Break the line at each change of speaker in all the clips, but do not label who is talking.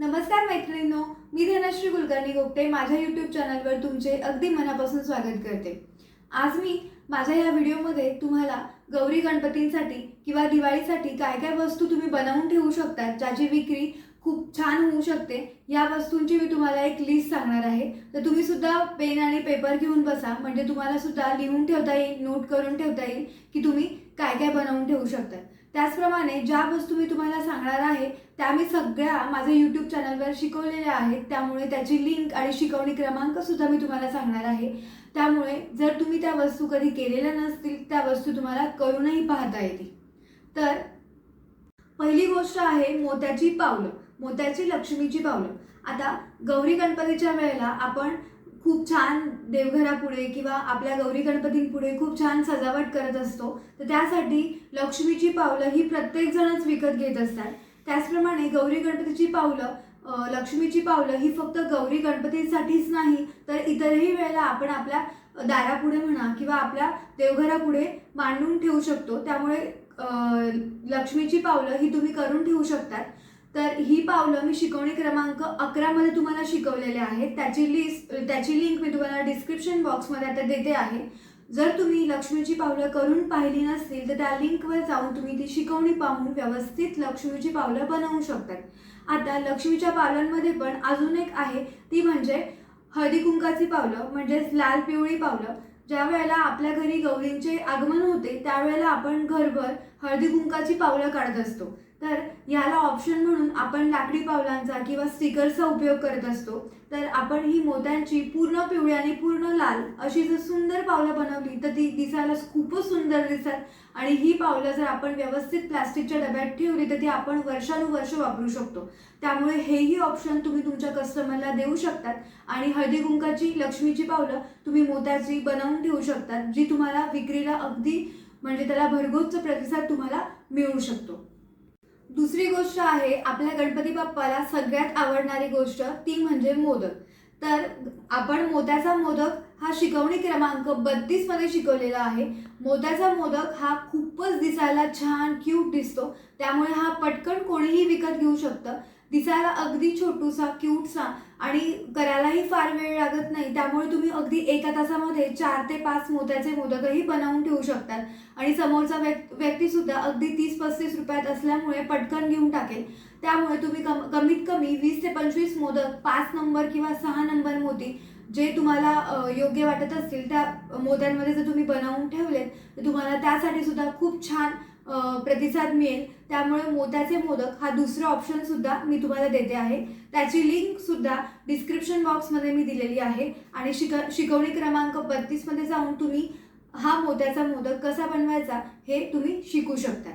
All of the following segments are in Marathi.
नमस्कार मैत्रिणींनो मी धनश्री कुलकर्णी गोपटे माझ्या यूट्यूब चॅनलवर तुमचे अगदी मनापासून स्वागत करते. आज मी माझ्या या व्हिडिओमध्ये तुम्हाला गौरी गणपतींसाठी किंवा दिवाळीसाठी काय काय वस्तू तुम्ही बनवून ठेवू शकतात ज्याची विक्री खूप छान होऊ शकते या वस्तूंची मी तुम्हाला एक लिस्ट सांगणार आहे. तर तुम्ही सुद्धा पेन आणि पेपर घेऊन बसा म्हणजे तुम्हाला सुद्धा लिहून ठेवता येईल नोट करून ठेवता येईल की तुम्ही काय काय बनवून ठेवू शकतात. त्याचप्रमाणे ज्या वस्तू मी तुम्हाला सांगणार आहे त्या मी सगळ्या माझ्या यूट्यूब चॅनलवर शिकवलेल्या आहेत. त्यामुळे त्याची लिंक आणि शिकवणी क्रमांक सुद्धा मी तुम्हाला सांगणार आहे. त्यामुळे जर तुम्ही त्या वस्तू कधी केलेल्या नसतील त्या वस्तू तुम्हाला करूनही पाहता येतील. तर पहिली गोष्ट आहे मोत्याची पावलं मोत्याची लक्ष्मीची पावलं. आता गौरी गणपतीच्या वेळेला आपण खूप छान देवघरापुढे किंवा आपल्या गौरी गणपतींपुढे खूप छान सजावट करत असतो. तर त्यासाठी लक्ष्मीची पावलं ही प्रत्येकजणच विकत घेत असतात. त्याचप्रमाणे गौरी गणपतीची पावलं लक्ष्मीची पावलं ही फक्त गौरी गणपतीसाठीच नाही तर इतरही वेळेला आपण आपल्या दारापुढे म्हणा किंवा आपल्या देवघरापुढे मांडून ठेवू शकतो. त्यामुळे लक्ष्मीची पावलं ही तुम्ही करून ठेवू शकतात. तर ही पावलं मी शिकवणी क्रमांक अकरामध्ये तुम्हाला शिकवलेले आहेत. त्याची लिस्ट त्याची लिंक मी तुम्हाला डिस्क्रिप्शन बॉक्समध्ये आता देते आहे. जर तुम्ही लक्ष्मीची पावलं करून पाहिली नसतील तर त्या लिंकवर जाऊन तुम्ही ती शिकवणी पाहून व्यवस्थित लक्ष्मीची पावलं बनवू शकतात. आता लक्ष्मीच्या पावलांमध्ये पण अजून एक आहे ती म्हणजे हळदी कुंकाची पावलं म्हणजेच लाल पिवळी पावलं. ज्या वेळेला आपल्या घरी गौरींचे आगमन होते त्यावेळेला आपण घरभर हळदी कुंकाची पावलं काढत असतो. तर याला ऑप्शन म्हणून आपण लाकडी पावलांचा किंवा स्टिकरचा उपयोग करत असतो. तर आपण ही मोत्यांची पूर्ण पिवळी आणि पूर्ण लाल अशी जर सुंदर पावलं बनवली तर ती दिसायला खूपच सुंदर दिसतात. आणि ही पावलं जर आपण व्यवस्थित प्लास्टिकच्या डब्यात ठेवली तर ती आपण वर्षानुवर्ष वापरू शकतो. त्यामुळे हेही ऑप्शन तुम्ही तुमच्या कस्टमरला देऊ शकतात. आणि हळदी कुंकाची लक्ष्मीची पावलं तुम्ही मोत्याची बनवून ठेवू शकतात जी तुम्हाला विक्रीला अगदी म्हणजे त्याला भरघोस प्रतिसाद तुम्हाला मिळू शकतो. दुसरी गोष्ट आहे आपल्या गणपती बाप्पाला सगळ्यात आवडणारी गोष्ट ती म्हणजे मोदक. तर आपण मोत्याचा मोदक हा शिकवणी क्रमांक बत्तीसमध्ये शिकवलेला आहे. मोत्याचा मोदक हा खूपच दिसायला छान क्यूट दिसतो. त्यामुळे हा पटकन कोणीही विकत घेऊ शकतं. दिसायला अगदी छोटूसा क्यूटसा आणि करायलाही फार वेळ लागत नाही. त्यामुळे तुम्ही अगदी एका तासामध्ये चार ते पाच मोत्याचे मोदकही बनवून ठेवू शकतात आणि समोरचा व्यक् व्यक्तीसुद्धा अगदी तीस पस्तीस रुपयात असल्यामुळे पटकन घेऊन टाकेल. त्यामुळे तुम्ही कम कमीत कमी वीस ते पंचवीस मोदक पाच नंबर किंवा सहा नंबर मोती जे तुम्हाला योग्य वाटत असतील त्या मोत्यांमध्ये जर तुम्ही बनवून ठेवलेत तर तुम्हाला त्यासाठी सुद्धा खूप छान प्रतिसाद मिळेल. त्यामुळे मोत्याचे मोदक हा दुसरा ऑप्शन सुद्धा मी तुम्हाला देते आहे. त्याची लिंक सुद्धा डिस्क्रिप्शन बॉक्समध्ये मी दिलेली आहे. आणि शिक शिकवणी क्रमांक बत्तीसमध्ये जाऊन तुम्ही हा मोत्याचा मोदक कसा बनवायचा हे तुम्ही शिकू शकता.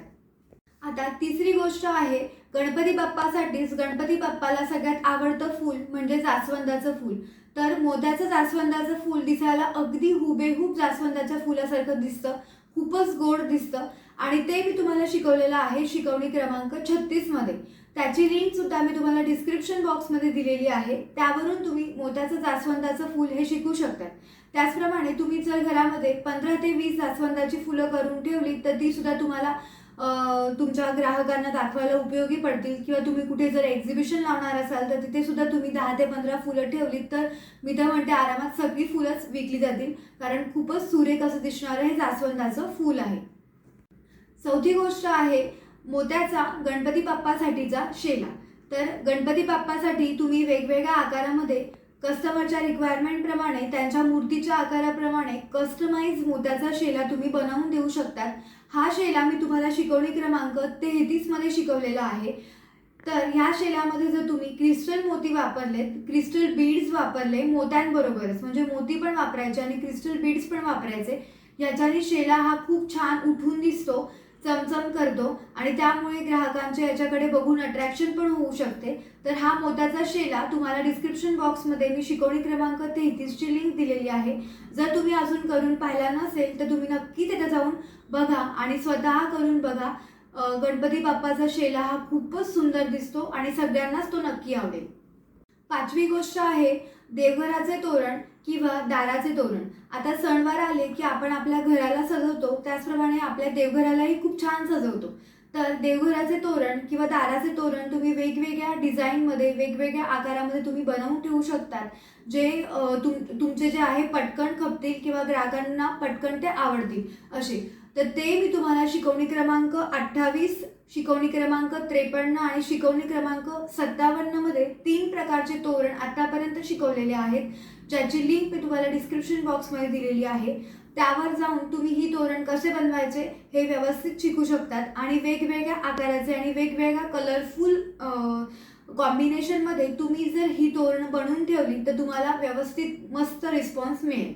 आता तिसरी गोष्ट आहे गणपती बाप्पासाठीच गणपती बाप्पाला सगळ्यात आवडतं फूल म्हणजे जास्वंदाचं फूल. तर मोत्याचं जास्वंदाचं फूल दिसायला अगदी हुबेहूब जास्वंदाच्या फुलासारखं दिसतं. खूपच गोड दिसतं. आणि ते मी तुम्हाला शिकवलेलं आहे शिकवणी क्रमांक छत्तीसमध्ये त्याची लिंक सुद्धा मी तुम्हाला डिस्क्रिप्शन बॉक्समध्ये दिलेली आहे. त्यावरून तुम्ही मोत्याचं जास्वंदाचं फूल हे शिकू शकतात त्याचप्रमाणे तुम्ही जर घरामध्ये पंधरा ते वीस जास्वंदाची फुलं करून ठेवली तर ती सुद्धा तुम्हाला तुमच्या ग्राहकांना दाखवायला उपयोगी पडतील. किंवा तुम्ही कुठे जर एक्झिबिशन लावणार असाल तर तिथे सुद्धा तुम्ही दहा ते पंधरा फुलं ठेवलीत तर मी तर म्हणते आरामात सगळी फुलंच विकली जातील. कारण खूपच सुरेख असं दिसणारं हे जास्वंदाचं फूल आहे. चौथी गोष्ट आहे मोत्याचा गणपती बाप्पासाठीचा शेला. तर गणपती बाप्पासाठी तुम्ही वेगवेगळ्या आकारामध्ये कस्टमरच्या रिक्वायरमेंटप्रमाणे त्यांच्या मूर्तीच्या आकाराप्रमाणे कस्टमाइज मोत्याचा शेला तुम्ही बनवून देऊ शकतात. हा शेला मी तुम्हाला शिकवणी क्रमांक तेहतीसमध्ये शिकवलेला आहे. तर ह्या शेलामध्ये जर तुम्ही क्रिस्टल मोती वापरलेत क्रिस्टल बीड्स वापरले मोत्यांबरोबरच म्हणजे मोती पण वापरायचे आणि क्रिस्टल बीड्स पण वापरायचे याच्याने शेला हा खूप छान उठून दिसतो. चमचम करतो आणि त्यामुळे ग्राहकांच्या याच्याकडे बघून अट्रॅक्शन पण होऊ शकते. तर हा मोत्याचा शेला तुम्हाला डिस्क्रिप्शन बॉक्समध्ये मी शिकवणी क्रमांक तेहतीसची लिंक दिलेली आहे. जर तुम्ही अजून करून पाहिला नसेल तर तुम्ही नक्की तिथे जाऊन बघा आणि स्वतः करून बघा. गणपती बाप्पाचा शेला हा खूपच सुंदर दिसतो आणि सगळ्यांनाच तो नक्की आवडेल. पाचवी गोष्ट आहे देवघराचे तोरण किंवा दाराचे तोरण. आता सणवार आले की आपण आपल्या घराला सजवतो त्याचप्रमाणे आपल्या देवघरालाही खूप छान सजवतो. तर देवघराचे तोरण किंवा दाराचे तोरण तुम्ही वेगवेगळ्या डिझाईनमध्ये वेगवेगळ्या आकारामध्ये तुम्ही बनवून ठेवू शकतात. जे तुम तुमचे जे आहे पटकन खपतील किंवा ग्राहकांना पटकन ते आवडतील असे. तर ते मी तुम्हाला शिकवणी क्रमांक अठ्ठावीस शिकवणी क्रमांक त्रेपन्न आणि शिकवणी क्रमांक सत्तावन्नमध्ये तीन प्रकारचे तोरण आतापर्यंत शिकवलेले आहेत ज्याची लिंक मी तुम्हाला डिस्क्रिप्शन बॉक्समध्ये दिलेली आहे. त्यावर जाऊन तुम्ही ही तोरण कसे बनवायचे हे व्यवस्थित शिकू शकतात आणि वेगवेगळ्या आकाराचे आणि वेगवेगळ्या कलरफुल कॉम्बिनेशनमध्ये तुम्ही जर ही तोरण बनवून ठेवली तर तुम्हाला व्यवस्थित मस्त रिस्पॉन्स मिळेल.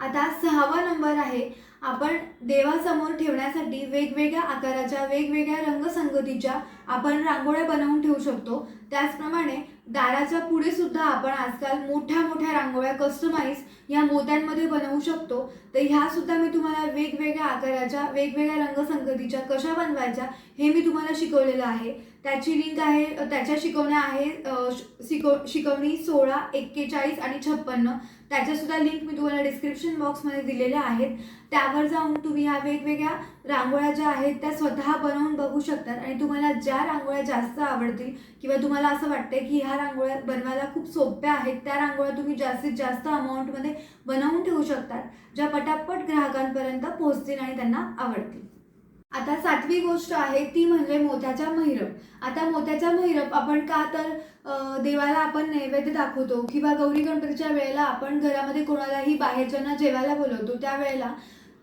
आता सहावा नंबर आहे आपण देवासमोर ठेवण्यासाठी वेगवेगळ्या आकाराच्या वेगवेगळ्या रंगसंगतीच्या आपण रांगोळ्या बनवून ठेवू शकतो. त्याचप्रमाणे दाराच्या पुढे सुद्धा आपण आजकाल मोठ्या मोठ्या रांगोळ्या कस्टमाइज या मोत्यांमध्ये बनवू शकतो. तर ह्या सुद्धा मी तुम्हाला वेगवेगळ्या आकाराच्या वेगवेगळ्या रंगसंगतीच्या कशा बनवायच्या हे मी तुम्हाला शिकवलेलं आहे. त्याची लिंक आहे त्याच्या शिकवण्या आहे शिकव शिकवणी सोळा एक्केचाळीस आणि छप्पन्न. त्याच्यासुद्धा लिंक मी तुम्हाला डिस्क्रिप्शन बॉक्समध्ये दिलेल्या आहेत. त्यावर जाऊन तुम्ही ह्या वेगवेगळ्या रांगोळ्या ज्या आहेत त्या स्वतः बनवून बघू शकतात. आणि तुम्हाला ज्या रांगोळ्या जास्त आवडतील किंवा तुम्हाला असं वाटतंय की ह्या रांगोळ्या बनवायला खूप सोप्या आहेत त्या रांगोळ्या तुम्ही जास्तीत जास्त अमाऊंटमध्ये बनवून ठेवू शकतात ज्या पटापट ग्राहकांपर्यंत पोहोचतील आणि त्यांना आवडतील. आता सातवी गोष्ट आहे ती म्हणजे मोत्याचा महिरप. आता मोत्याचा महिरप आपण का तर देवाला आपण नैवेद्य दाखवतो किंवा गौरी गणपतीच्या वेळेला आपण घरामध्ये कोणालाही बाहेरच्यांना जेवायला बोलवतो त्यावेळेला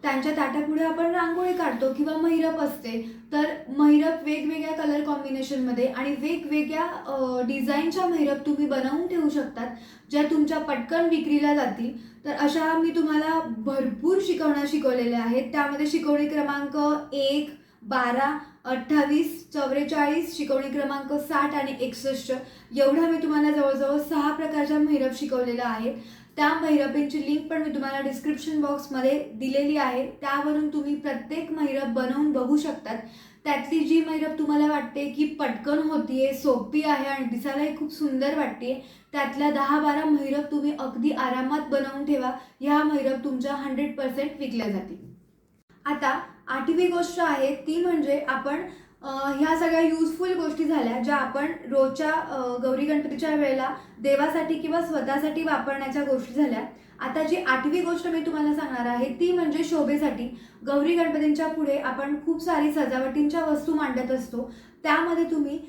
त्यांच्या ताटापुढे आपण रांगोळी काढतो किंवा महिरप असते. तर महिरप वेगवेगळ्या कलर कॉम्बिनेशनमध्ये आणि वेगवेगळ्या डिझाईनच्या महिरप तुम्ही बनवून ठेवू शकतात ज्या तुमच्या पटकन विक्रीला जातील. तर अशा मी तुम्हाला भरपूर शिकवण्या शिकवलेल्या आहेत. त्यामध्ये शिकवणी क्रमांक एक बारा अठ्ठावीस चौवेचाळीस शिकवणी क्रमांक साठ आणि एकसष्ट. एवढा मी तुम्हाला जवळजवळ सहा प्रकारच्या महिरप शिकवलेल्या आहेत. त्या महिरपींची लिंक पण मी तुम्हाला डिस्क्रिप्शन बॉक्समध्ये दिलेली आहे. त्यावरून तुम्ही प्रत्येक महिरप बनवून बघू शकतात. त्यातली जी मैरप तुम्हाला वाटते की पटकन होतीये सोपी आहे आणि दिसायलाही खूप सुंदर वाटते त्यातल्या दहा बारा मैरप तुम्ही अगदी आरामात बनवून ठेवा. ह्या मैरप तुमच्या हंड्रेड पर्सेंट विकल्या जातील. आता आठवी गोष्ट आहे ती म्हणजे आपण ह्या सगळ्या युजफुल गोष्टी झाल्या ज्या आपण रोजच्या गौरी गणपतीच्या वेळेला देवासाठी किंवा स्वतःसाठी वापरण्याच्या गोष्टी झाल्या. आता जी आठवी गोष्ट मी तुम्हाला सांगणार आहे ती म्हणजे शोभेसाठी. गौरी गणपतींच्या पुढे आपण खूप सारी सजावटींच्या वस्तू मांडत असतो. त्यामध्ये तुम्ही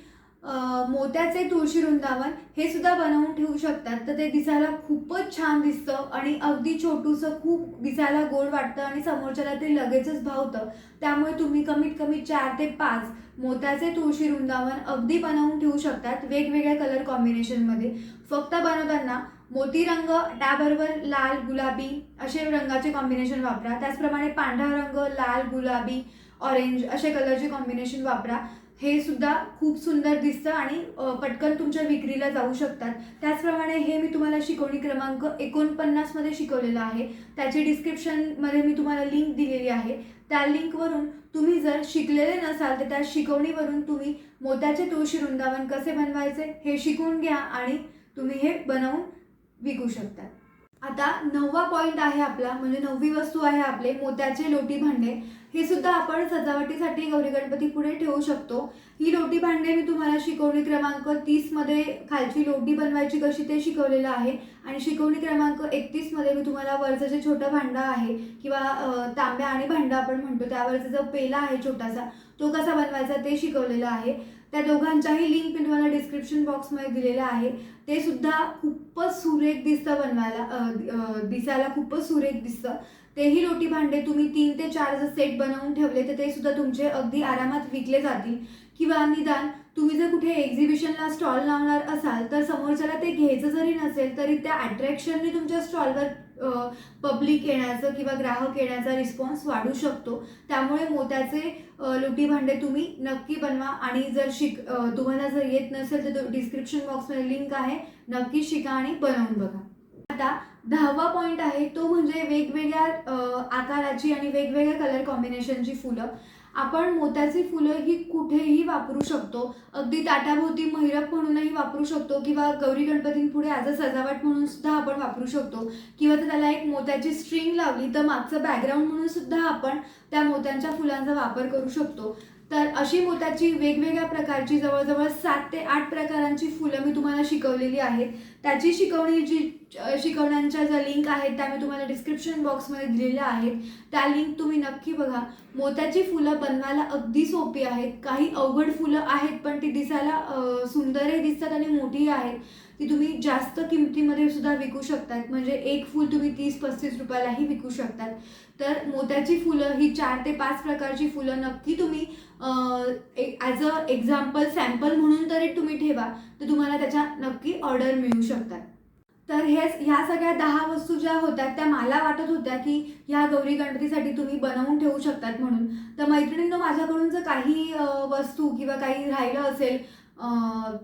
मोत्याचे तुळशी वृंदावन हे सुद्धा बनवून ठेवू शकतात. तर ते दिसायला खूपच छान दिसतं आणि अगदी छोटूसं खूप दिसायला गोड वाटतं आणि समोरच्याला ते लगेचच भावतं. त्यामुळे तुम्ही कमीत कमी चार ते पाच मोत्याचे तुळशी वृंदावन अगदी बनवून ठेवू शकतात वेगवेगळ्या कलर कॉम्बिनेशनमध्ये फक्त बनवताना मोती रंग त्याबरोबर लाल गुलाबी असे रंगाचे कॉम्बिनेशन वापरा. त्याचप्रमाणे पांढरा रंग लाल गुलाबी ऑरेंज असे कलरचे कॉम्बिनेशन वापरा. हे सुद्धा खूप सुंदर दिसतं आणि पटकन तुमच्या विक्रीला जाऊ शकतात. त्याचप्रमाणे हे मी तुम्हाला शिकवणी क्रमांक एकोणपन्नासमध्ये शिकवलेलं आहे. त्याची डिस्क्रिप्शनमध्ये मी तुम्हाला लिंक दिलेली आहे. त्या लिंकवरून तुम्ही जर शिकलेले नसाल तर त्या शिकवणीवरून तुम्ही मोत्याचे तुळशी वृंदावन कसे बनवायचे हे शिकून घ्या आणि तुम्ही हे बनवून विकू शकतात. आता नववा पॉईंट आहे आपला म्हणजे नववी वस्तू आहे आपले मोत्याचे लोटी भांडे. हे सुद्धा आपण सजावटीसाठी गौरी गणपती पुढे ठेवू शकतो. ही लोटी भांडे मी तुम्हाला शिकवणी क्रमांक तीसमध्ये खालची लोटी बनवायची कशी ते शिकवलेलं आहे. आणि शिकवणी क्रमांक एकतीसमध्ये मी तुम्हाला वरचं जे छोटं भांडं आहे किंवा तांब्या आणि भांडं आपण म्हणतो त्यावरचा जो पेला आहे छोटासा तो कसा बनवायचा ते शिकवलेलं आहे. त्या दोघांच्याही लिंक मी तुम्हाला डिस्क्रिप्शन बॉक्समध्ये दिलेल्या आहे. ते सुद्धा खूपच सुरेख दिसतं बनवायला दिसायला खूपच सुरेख दिसतं. तेही रोटी भांडे तुम्ही तीन ते चार जर सेट बनवून ठेवले तर ते सुद्धा तुमचे अगदी आरामात विकले जातील. किंवा निदान तुम्ही जर कुठे एक्झिबिशनला स्टॉल लावणार असाल तर समोरच्याला ते घ्यायचं जरी नसेल तरी त्या अट्रॅक्शनने तुमच्या स्टॉलवर पब्लिक येण्याचं किंवा ग्राहक येण्याचा रिस्पॉन्स वाढू शकतो. त्यामुळे मोत्याचे लुट्टी भांडे तुम्ही नक्की बनवा आणि जर शिक तुम्हाला जर येत नसेल तर डिस्क्रिप्शन बॉक्समध्ये लिंक आहे. नक्की शिका आणि बनवून बघा. आता दहावा पॉईंट आहे तो म्हणजे वेगवेगळ्या आकाराची आणि वेगवेगळ्या कलर कॉम्बिनेशनची फुलं. आपण मोत्याची फुलं ही कुठेही वापरू शकतो. अगदी ताटाभोवती महिरप म्हणूनही वापरू शकतो किंवा गौरी गणपतींपुढे ॲज अ सजावट म्हणून सुद्धा आपण वापरू शकतो. किंवा जर त्याला एक मोत्याची स्ट्रिंग लावली तर मागचं बॅकग्राऊंड म्हणून सुद्धा आपण त्या मोत्यांच्या फुलांचा वापर करू शकतो. तर अशी मोत्याची वेगवेगळ्या प्रकारची जवळजवळ सात ते आठ प्रकारांची फुलं मी तुम्हाला शिकवलेली आहेत. त्याची शिकवणी जी शिकवण्यांच्या ज्या लिंक आहेत त्या मी तुम्हाला डिस्क्रिप्शन बॉक्समध्ये दिलेल्या आहेत. त्या लिंक तुम्ही नक्की बघा. मोत्याची फुलं बनवायला अगदी सोपी आहेत. काही अवघड फुलं आहेत पण ती दिसायला सुंदरही दिसतात आणि मोठीही आहेत. ती तुम्ही जास्त किमतीमध्ये सुद्धा विकू शकतात. म्हणजे एक फूल तुम्ही तीस पस्तीस रुपयालाही विकू शकतात. तर मोत्याची फुलं ही चार ते पाच प्रकारची फुलं नक्की तुम्ही ॲज अ एक्झाम्पल सॅम्पल म्हणून तरी तुम्ही ठेवा. तर तुम्हाला त्याच्या नक्की ऑर्डर मिळू शकतात. तर हेच ह्या सगळ्या दहा वस्तू ज्या होत्या त्या मला वाटत होत्या की ह्या गौरी गणपतीसाठी तुम्ही बनवून ठेवू शकतात म्हणून. तर मैत्रिणींनो माझ्याकडून जर काही वस्तू किंवा काही राहिलं असेल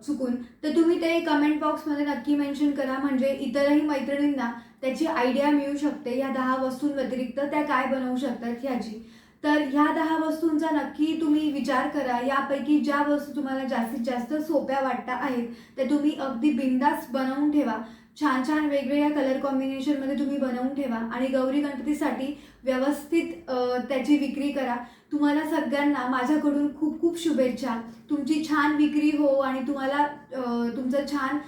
चुकून. तर तुम्ही ते कमेंट बॉक्समध्ये नक्की मेन्शन करा. म्हणजे इतरही मैत्रिणींना त्याची आयडिया मिळू शकते या दहा वस्तूंव्यतिरिक्त त्या काय बनवू शकतात ह्याची. तर ह्या दहा वस्तूंचा नक्की तुम्ही विचार करा. यापैकी ज्या वस्तू तुम्हाला जास्तीत जास्त सोप्या वाटता आहेत त्या तुम्ही अगदी बिंदास बनवून ठेवा. छान छान वेगवेगळ्या कलर कॉम्बिनेशनमध्ये तुम्ही बनवून ठेवा. आणि गौरी गणपतीसाठी व्यवस्थित त्याची विक्री करा. तुम्हाला सगळ्यांना माझ्याकडून खूप खूप शुभेच्छा. तुमची छान विक्री हो आणि तुम्हाला तुमचं छान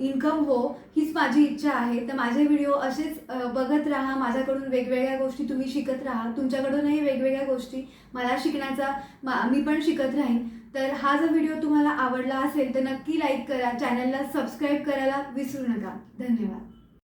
इन्कम हो हीच माझी इच्छा आहे. तर माझे व्हिडिओ असेच बघत राहा. माझ्याकडून वेगवेगळ्या गोष्टी तुम्ही शिकत राहा. तुमच्याकडूनही वेगवेगळ्या गोष्टी मला शिकण्याचा मा मी पण शिकत राहीन. तर हा जर व्हिडिओ तुम्हाला आवडला असेल तर नक्की लाईक करा. चॅनलला सबस्क्राईब करायला विसरू नका. धन्यवाद.